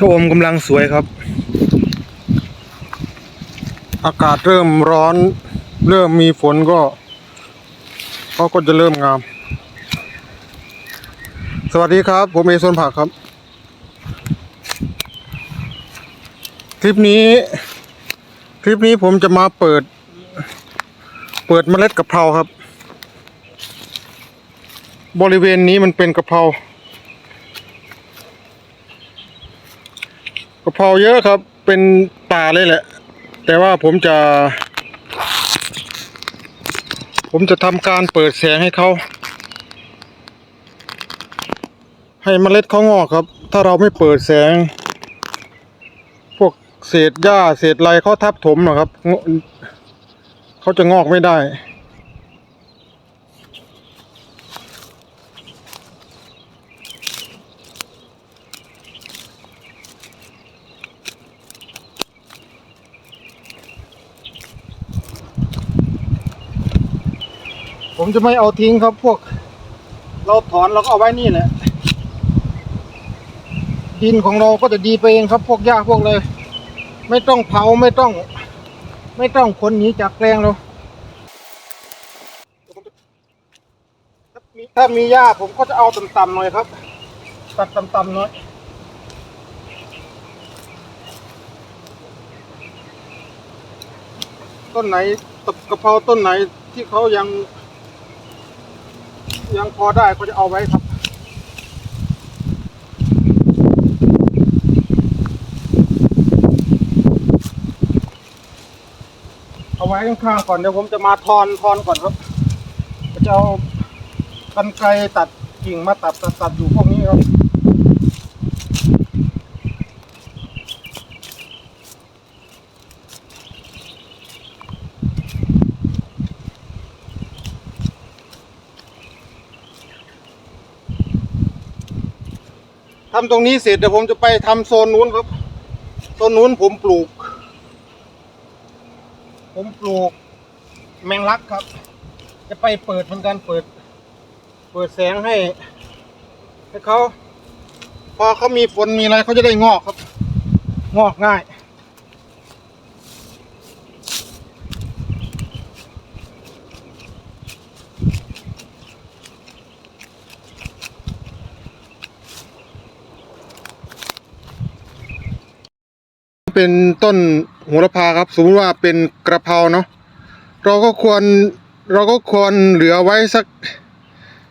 ชมกำลังสวยครับ อากาศเริ่มร้อน เริ่มมีฝนก็เขาก็จะเริ่มงาม สวัสดีครับ ผมเอซนผักครับ คลิปนี้ คลิปนี้ผมจะมาเปิด เปิดเมล็ดกะเพราครับ บริเวณนี้มันเป็นกะเพราะเพราเยอะครับเป็นป่าเลยแหละ แต่ว่าผมจะ ผมจะทำการเปิดแสงให้เขาให้เมล็ดเขางอกครับ ถ้าเราไม่เปิดแสง พวกเศษหญ้าเศษไรเขาทับถมนะครับเขาจะงอกไม่ได้ ผมจะไม่เอาทิ้งครับพวก เราถอนเราก็เอาไว้นี่แหละดินของเราก็จะดีไปเองครับพวกหญ้าพวกเลย ไม่ต้องเผาไม่ต้อง ไม่ต้องคนหนีจากแปลงเราถ้ามีหญ้าผมก็จะเอาต่ำๆหน่อยครับ ตัดต่ำๆหน่อยต้นไหนตบกระเพราต้นไหนที่เขายัง ยังพอได้ก็จะเอาไว้ครับเอาไว้ข้างๆก่อนเดี๋ยวผมจะมาทอนทอนก่อนครับจะเอากันไกรตัดกิ่งมาตัดตัดตัดอยู่พวกนี้ครับ ทำตรงนี้เสร็จเดี๋ยวผมจะไปทำโซนนู้นครับโซนนู้นผมปลูก ผมปลูกแมงลักครับ จะไปเปิดเหมือนกันเปิด เปิดแสงให้ให้เขาพอเขามีฝนมีอะไรเขาจะได้งอกครับ งอกง่าย เป็นต้นโหระพาครับ สมมติว่าเป็นกระเพราเนาะเราก็ควรเราก็ควรเหลือไว้สัก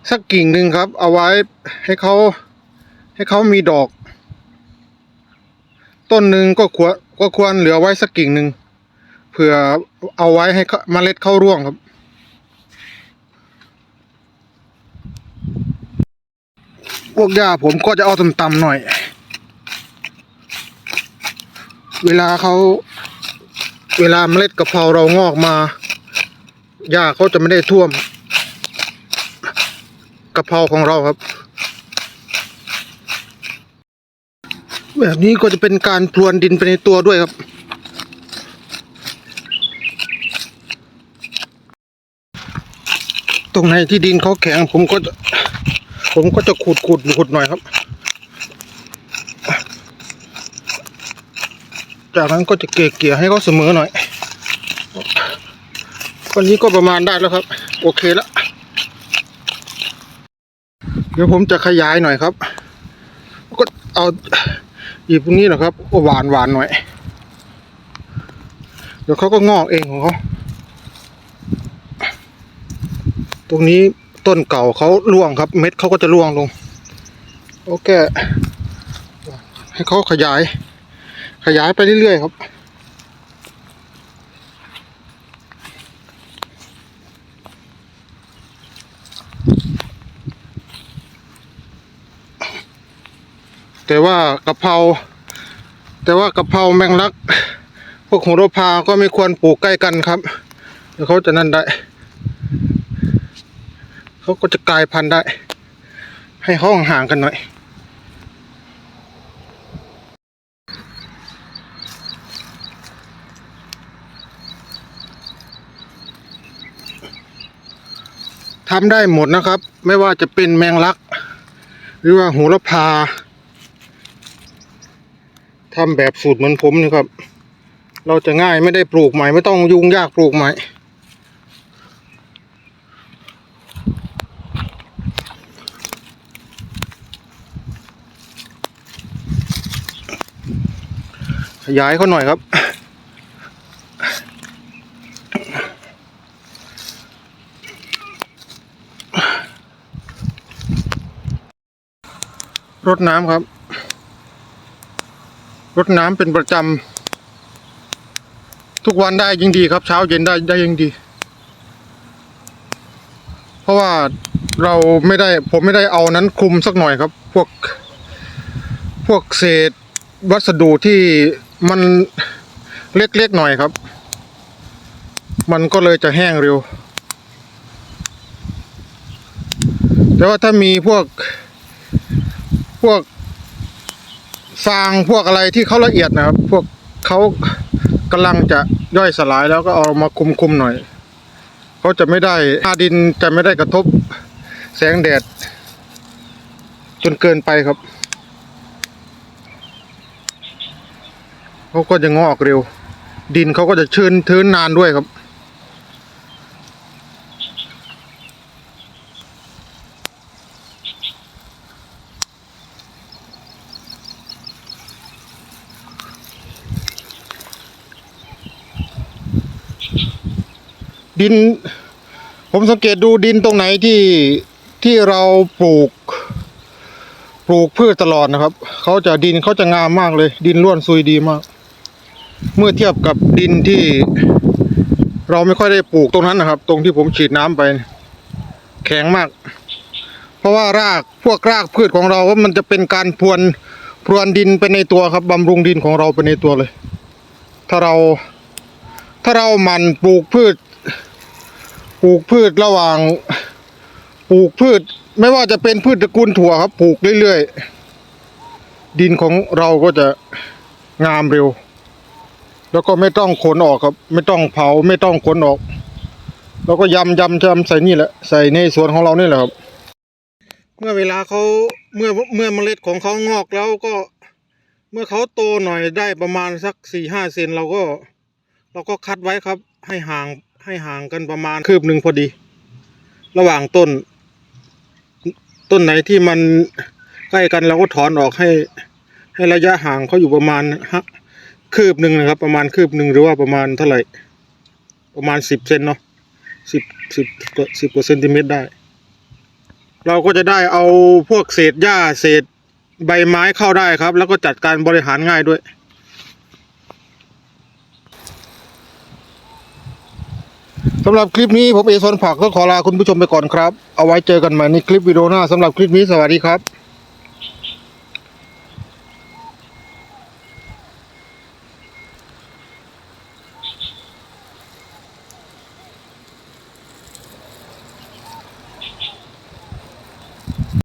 สักกิ่งหนึ่งครับ เอาไว้ให้เขาให้เขามีดอก ต้นหนึ่งก็ควรก็ควรเหลือไว้สักกิ่งหนึ่งเผื่อเอาไว้ให้เขาเมล็ดเข้าร่วงครับ พวกหญ้าผมก็จะเอาต่ำๆหน่อย เวลาเขาเวลาเมล็ดกะเพราเรางอกมาหญ้าเขาจะไม่ได้ท่วมกะเพราของเราครับ แบบนี้ก็จะเป็นการพรวนดินไปในตัวด้วยครับ ตรงไหนที่ดินเขาแข็งผมก็จะผมก็จะขุดขุดขุดหน่อยครับ จากนั้นก็จะเกลี่ยให้เขาเสมอหน่อยวันนี้ก็ประมาณได้แล้วครับ โอเคแล้วเดี๋ยวผมจะขยายหน่อยครับ ก็เอาอีกตรงนี้นะครับหวานหวานหน่อย เดี๋ยวเขาก็งอกเองของเขาตรงนี้ต้นเก่าเขาร่วงครับ เม็ดเขาก็จะร่วงลง โอเค ให้เขาขยาย ขยายไปเรื่อยๆครับ แต่ว่ากะเพราแต่ว่ากะเพราแมงลัก พวกโหระพาก็ไม่ควรปลูกใกล้กันครับเดี๋ยวเขาจะนั่นได้เขาก็จะกลายพันธุ์ได้ ให้เขาห่างกันหน่อย ทำได้หมดนะครับ ไม่ว่าจะเป็นแมงลัก หรือว่าโหระพาทำแบบสูตรเหมือนผมนะครับ เราจะง่ายไม่ได้ปลูกใหม่ ไม่ต้องยุ่งยากปลูกใหม่ขยายเขาหน่อยครับ รดน้ำครับ รดน้ำเป็นประจำทุกวันได้ยิ่งดีครับ เช้าเย็นได้ได้ยิ่งดี เพราะว่าเราไม่ได้ผมไม่ได้เอานั้นคลุมสักหน่อยครับ พวก พวกเศษวัสดุที่มันเล็กๆหน่อยครับ มันก็เลยจะแห้งเร็ว แต่ว่าถ้ามีพวก พวกฟางพวกอะไรที่เขาละเอียดนะครับ พวกเขากำลังจะย่อยสลายแล้วก็เอามาคุมๆหน่อยเขาจะไม่ได้หน้าดินจะไม่ได้กระทบแสงแดด จนเกินไปครับเขาก็จะงอกเร็ว ดินเขาก็จะชื้นทื้นนานด้วยครับ ดิน ผมสังเกตดูดินตรงไหนที่ที่เราปลูก ปลูกพืชตลอดนะครับเขาจะดินเขาจะงามมากเลย ดินร่วนซุยดีมาก เมื่อเทียบกับดินที่ เราไม่ค่อยได้ปลูกตรงนั้นนะครับ ตรงที่ผมฉีดน้ำไป แข็งมาก เพราะว่ารากพวกรากพืชของเราว่ามันจะเป็นการพรวนพรวนดินไปในตัวครับบำรุงดินของเราไปในตัวเลย ถ้าเราถ้าเราหมันปลูกพืช ปลูกพืชระหว่าง ปลูกพืช ไม่ว่าจะเป็นพืชตระกูลถั่วครับ ปลูกเรื่อยๆ ดินของเราก็จะงามเร็ว แล้วก็ไม่ต้องขนออกครับ ไม่ต้องเผาไม่ต้องขนออก แล้วก็ยำยำยำใส่นี่แหละ ใส่ในสวนของเรานี่แหละครับ เมื่อเวลาเขาเมื่อเมื่อเมล็ดของเขางอกแล้วก็เมื่อเขาโตหน่อยได้ประมาณสักสี่ห้าเซนเราก็ เราก็คัดไว้ครับ ให้ห่าง ให้ห่างกันประมาณคืบหนึ่งพอดี ระหว่างต้น ต้นไหนที่มันใกล้กันเราก็ถอนออกให้ ให้ระยะห่างเขาอยู่ประมาณฮะคืบหนึ่งนะครับ ประมาณคืบหนึ่งหรือว่าประมาณเท่าไหร่ ประมาณสิบเซนเนาะสิบสิบสิบกว่าเซนติเมตรได้ เราก็จะได้เอาพวกเศษหญ้าเศษใบไม้เข้าได้ครับ แล้วก็จัดการบริหารง่ายด้วย สำหรับคลิปนี้ผมเอซอนผักก็ขอลาคุณผู้ชมไปก่อนครับ เอาไว้เจอกันใหม่ในคลิปวิดีโอหน้าสำหรับคลิปนี้สวัสดีครับ